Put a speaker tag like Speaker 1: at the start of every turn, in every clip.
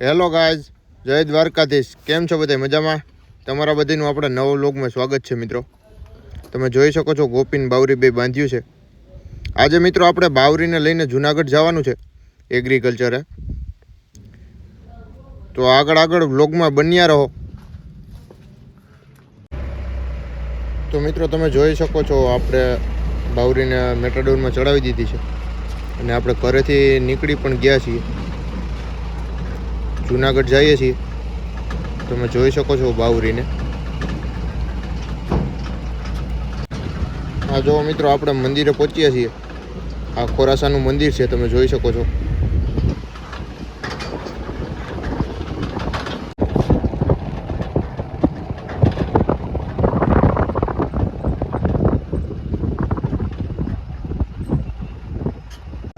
Speaker 1: Hello guys, જય દ્વારકાધીશ. કેમ છો બધા? મજામાં? તમારા બધાનું આપણે નવો લોગમાં સ્વાગત છે મિત્રો. તમે જોઈ શકો છો ગોપીન બાવરી બે બાંધ્યું છે. આજે મિત્રો આપણે બાવરીને લઈને જુનાગઢ જવાનું છે એગ્રીકલ્ચરે તો આગળ આગળ વ્લોગમાં બન્યા રહો. તો મિત્રો તમે જોઈ શકો છો આપણે બાવરીને મેટાડોરમાં ચડાવી દીધી છે. અને આપણે ઘરેથી નીકળી પણ ગયા છીએ. જુનાગઢ જઈએ છીએ. તમે જોઈ શકો છો બાવરીને. હા જો મિત્રો આપણે મંદિરે પહોંચ્યા છીએ. આ ખોરાસાનું મંદિર છે, તમે જોઈ શકો છો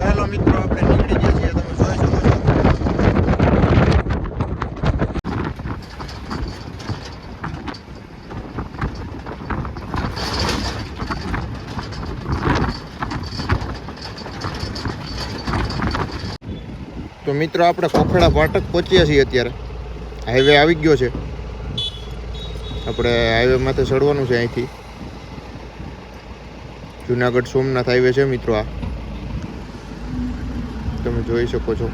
Speaker 1: હેલો મિત્રો આપણે નીકળી ગયા છીએ તમે જોઈ શકો છો તો મિત્રો આપણે ખોખડા ફાટક પહોંચ્યા છીએ અત્યારે. હાઈવે આવી ગયો છે. આપણે હાઈવે માથે ચડવાનું છે અહીંથી. જુનાગઢ સોમનાથ હાઈવે છે મિત્રો આ. તમે જોઈ શકો છો.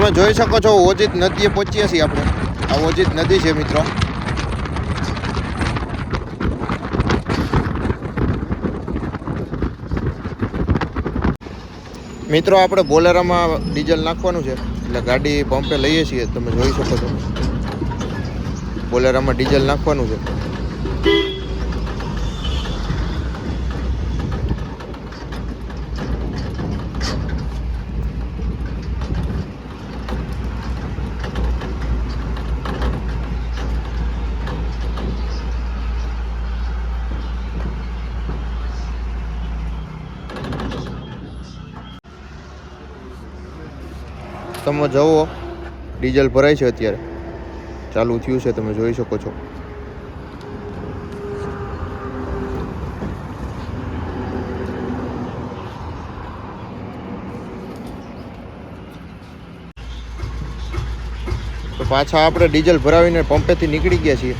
Speaker 1: તમે જોઈ શકો છો, ઓજિત નદીએ પહોંચીએ છીએ આપણે. આ ઓજિત નદી છે મિત્રો. મિત્રો, આપણે બોલેરામાં ડીઝલ નાખવાનું છે. એટલે ગાડી પંપે લઈએ છીએ, તમે જોઈ શકો છો. બોલેરામાં ડીઝલ નાખવાનું છે. તમે જુઓ, ડીઝલ ભરાય છે અત્યારે. ચાલુ થયું છે, તમે જોઈ શકો છો. તો પાછા આપણે ડીઝલ ભરાવીને પંપેથી નીકળી ગયા છીએ.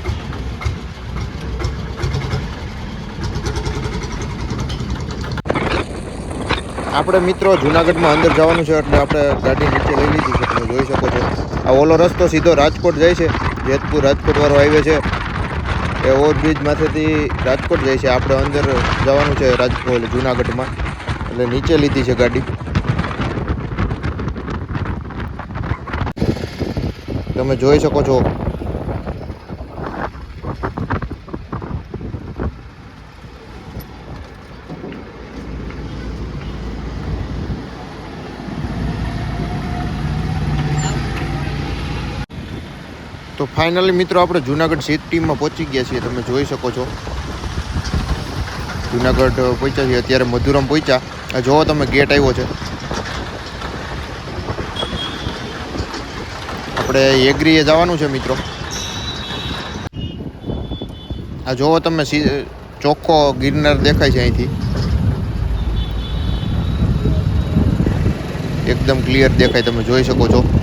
Speaker 1: આપણે મિત્રો જુનાગઢમાં અંદર જવાનું છે એટલે આપણે ગાડી નીચે લઈ લીધી છે. તમે જોઈ શકો છો. આ ઓલો રસ્તો સીધો રાજકોટ જાય છે. જેતપુર રાજકોટ વાળો હાઈવે છે. એ ઓવરબ્રિજ માથેથી રાજકોટ જાય છે. આપણે અંદર જવાનું છે રાજકોટ, જુનાગઢમાં. એટલે નીચે લીધી છે ગાડી. તમે જોઈ શકો છો તો ફાઇનલી મિત્રો આપણે જુનાગઢ સિટીમાં પહોંચી ગયા છીએ. તમે જોઈ શકો છો. જુનાગઢ પહોંચ્યા છીએ. અત્યારે મધુરમ પહોંચ્યા. આ જોવો તમે ગેટ આવ્યો છે. આપણે એગ્રીએ જવાનું છે મિત્રો. આ જોવો તમે ચોખ્ખો ગિરનાર દેખાય છે અહીંથી. એકદમ ક્લિયર દેખાય, તમે જોઈ શકો છો.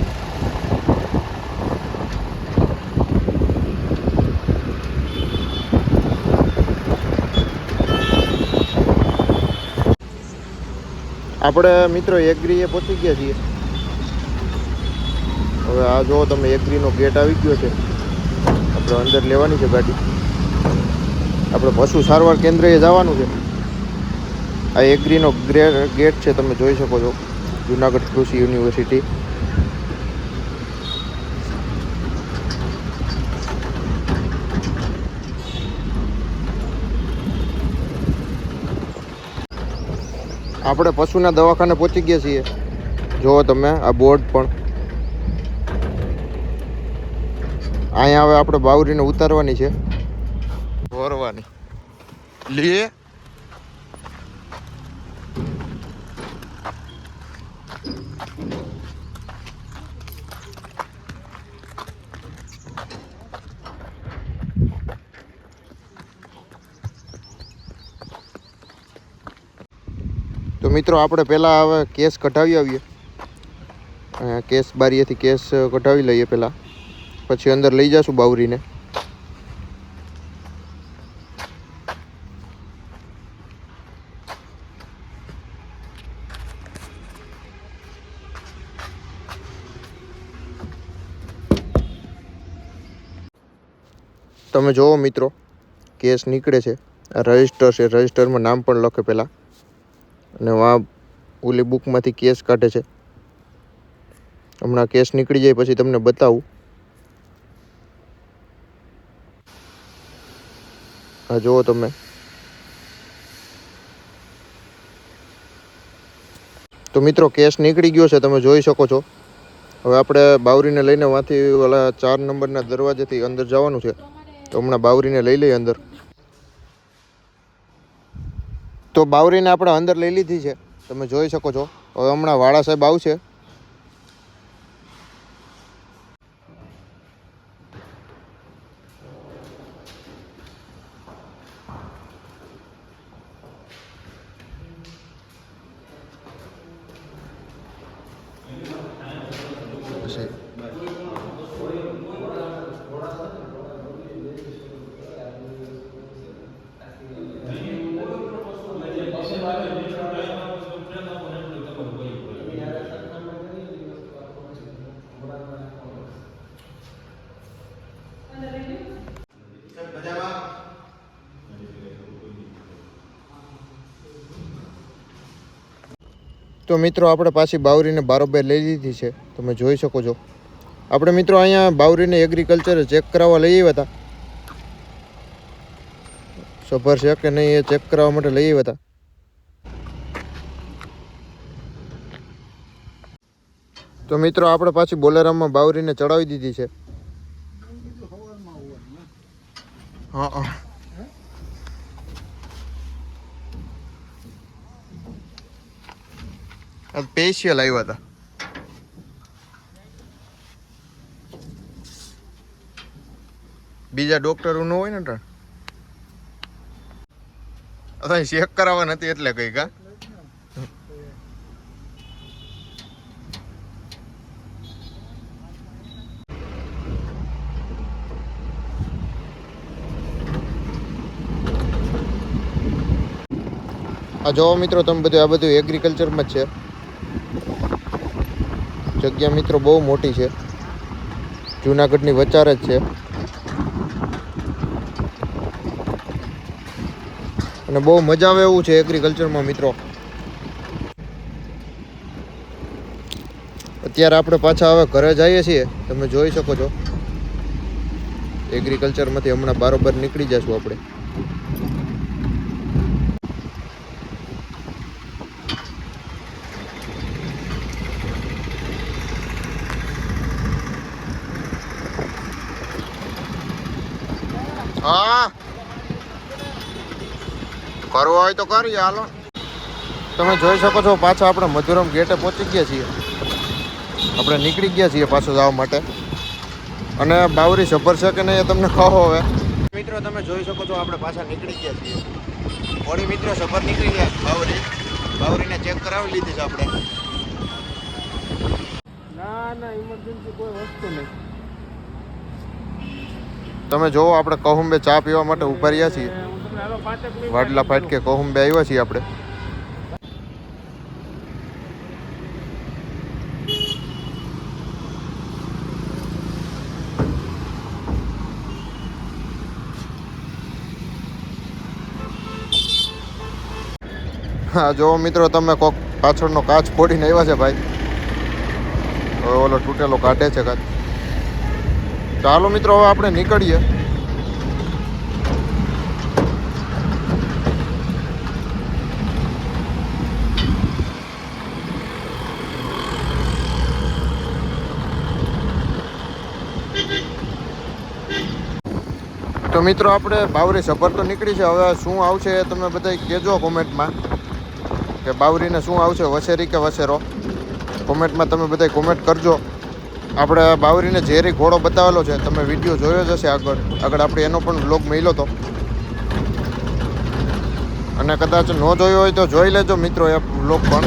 Speaker 1: આપણે મિત્રો એગ્રીએ પહોંચી ગયા છીએ. હવે આ જો તમે એગ્રીનો ગેટ આવી ગયો છે, આપણે અંદર લેવાની છે ગાડી. આપણે પશુ સારવાર કેન્દ્રએ જવાનું છે. આ એગ્રીનો ગેટ છે, તમે જોઈ શકો છો. જુનાગઢ કૃષિ યુનિવર્સિટી. આપણે પશુના દવાખાને પહોંચી ગયા છીએ. જુઓ તમે, આ બોર્ડ પણ. અહીંયા હવે આપણે બાવરીને ઉતારવાની છે. ભરવાની. લે. મિત્રો, આપણે પહેલાં હવે કેસ કઢાવી આવીએ. કેસ બારીએથી કેસ કઢાવી લઈએ પહેલાં. પછી અંદર લઈ જશું બાવરીને. તમે જુઓ મિત્રો, કેસ નીકળે છે. રજિસ્ટર છે, રજિસ્ટરમાં નામ પણ લખે પહેલાં. અને વા ઓલી બુકમાંથી કેસ કાઢે છે. હમણાં કેસ નીકળી જાય પછી તમને બતાવું. હા, જુઓ તમે. તો મિત્રો, કેસ નીકળી ગયો છે, તમે જોઈ શકો છો. હવે આપણે બાવરીને લઈને વાંથી ઓલા ચાર નંબરના દરવાજેથી અંદર જવાનું છે. તો હમણાં બાવરીને લઈ લઈએ અંદર. તો બાવરીને આપણે અંદર લઈ લીધી છે. તમે જોઈ શકો છો. હવે હમણાં વાળા સાહેબ આવશે. તો મિત્રો, આપણે પાછી બાવરીને બારોબાર લઈ લીધી છે. તમે જોઈ શકો છો. આપણે મિત્રો અહીંયા બાવરીને એગ્રીકલ્ચર ચેક કરાવવા લઈ આવ્યા હતા. સફર છે કે નહીં એ ચેક કરાવવા માટે લઈ આવ્યા હતા. તો મિત્રો, આપણે પાછી બોલેરામમાં બાવરીને ચડાવી દીધી છે. હા હા. સ્પેશિયલ આવ્યા હતા. બીજા ડોક્ટરો ન હોય ને અથવા ચેક કરાવવા નથી એટલે કઈ કા? આ જોવો મિત્રો, તમે બધું, આ બધું એગ્રીકલ્ચરમાં જ છે. જગ્યા મિત્રો બહુ મોટી છે. જુનાગઢની વચાર જ છે. અને બહુ મજા આવે એવું છે એગ્રીકલ્ચરમાં મિત્રો. અત્યારે આપણે પાછા હવે ઘરે જઈએ છીએ. તમે જોઈ શકો છો. એગ્રીકલ્ચરમાંથી હમણાં બારોબર નીકળી જશું આપણે. હા. કરવો હોય તો કરીએ હાલો. તમે જોઈ શકો છો પાછા આપણે મધુરમ ગેટે પહોંચી ગયા છીએ. આપણે નીકળી ગયા છીએ પાછું જવા માટે. અને બાવરી સફર છે કે નહીં એ તમને કહો હવે. મિત્રો તમે જોઈ શકો છો આપણે પાછા નીકળી ગયા છીએ. હોળી મિત્રો સફર નીકળી ગયા બાવરી. બાવરીને ચેક કરાવી લીધી છે આપણે.
Speaker 2: ના ના ઇમરજન્સી કોઈ વસ્તુ નહીં.
Speaker 1: તમે જોવો, આપણે કહુંબે ચા પીવા માટે ઊભા રહ્યા છીએ. વાડલા ફાટકે કહુંબે આવ્યા છીએ આપણે. હા જો મિત્રો, તમે કોક પાછળનો કાચ ફોડીને આવ્યા છે ભાઈ. હવે ઓલો તૂટેલો કાઢે છે કાચ. તો હાલો મિત્રો, હવે આપણે નીકળીએ. તો મિત્રો, આપણે બાવરી સફર તો નીકળી છે. હવે શું આવશે એ તમે બધા કહેજો કોમેન્ટમાં. કે બાવરીને શું આવશે, વસેરી કે વસેરો? કોમેન્ટમાં તમે બધા કોમેન્ટ કરજો. આપણે બાવરીને ઝેરી ઘોડો બતાવેલો છે, તમે વીડિયો જોયો જ હશે આગળ. આગળ આપણે એનો પણ બ્લોગ મળ્યો હતો અને કદાચ ન જોયો હોય તો જોઈ લેજો મિત્રો, એ બ્લોગ પણ.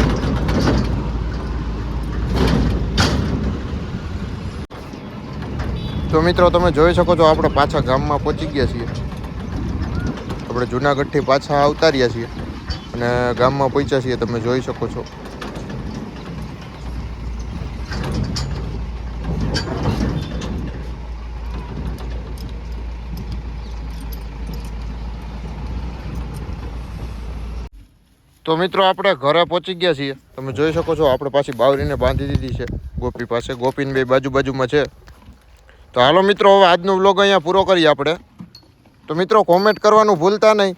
Speaker 1: તો મિત્રો, તમે જોઈ શકો છો, આપણે પાછા ગામમાં પહોંચી ગયા છીએ. આપણે જુનાગઢથી પાછા આવતા રહ્યા છીએ. અને ગામમાં પહોંચ્યા છીએ, તમે જોઈ શકો છો. તો મિત્રો આપણે ઘરે પહોંચી ગયા છીએ. તમે જોઈ શકો છો, આપણે પાછી બાવરીને બાંધી દીધી છે. ગોપી પાસે, ગોપીને બે બાજુ બાજુમાં છે. તો હાલો મિત્રો, હવે આજનો વ્લોગ અહીંયા પૂરો કરીએ આપણે. તો મિત્રો કોમેન્ટ કરવાનું ભૂલતા નહીં.